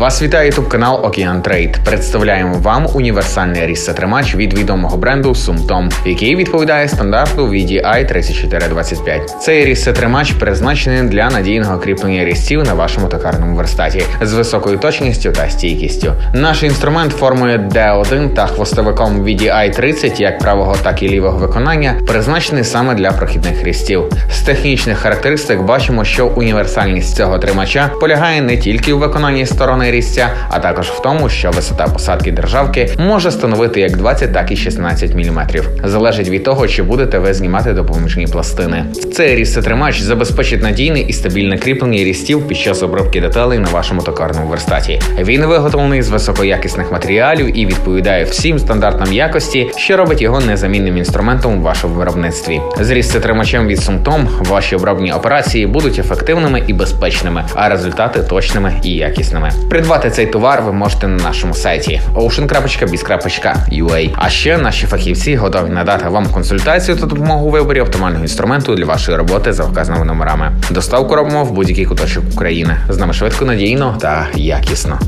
Вас вітає ютуб канал Океан Трейд. Представляємо вам універсальний різсетримач від відомого бренду Sumtom, який відповідає стандарту VDI 3425. Цей різсетримач призначений для надійного кріплення різців на вашому токарному верстаті з високою точністю та стійкістю. Наш інструмент формою D1 та хвостовиком VDI 30 як правого, так і лівого виконання призначений саме для прохідних різців. З технічних характеристик бачимо, що універсальність цього тримача полягає не тільки у виконанні сторони різця, а також в тому, що висота посадки державки може становити як 20, так і 16 мм. Залежить від того, чи будете ви знімати допоміжні пластини. Цей різцетримач забезпечить надійне і стабільне кріплення різців під час обробки деталей на вашому токарному верстаті. Він виготовлений з високоякісних матеріалів і відповідає всім стандартам якості, що робить його незамінним інструментом у вашому виробництві. З різцетримачем від Sumtom ваші обробні операції будуть ефективними і безпечними, а результати точними і якісними. Придбати цей товар ви можете на нашому сайті ocean.biz.ua. А ще наші фахівці готові надати вам консультацію та допомогу у виборі оптимального інструменту для вашої роботи за вказаними номерами. Доставку робимо в будь-який куточок України. З нами швидко, надійно та якісно.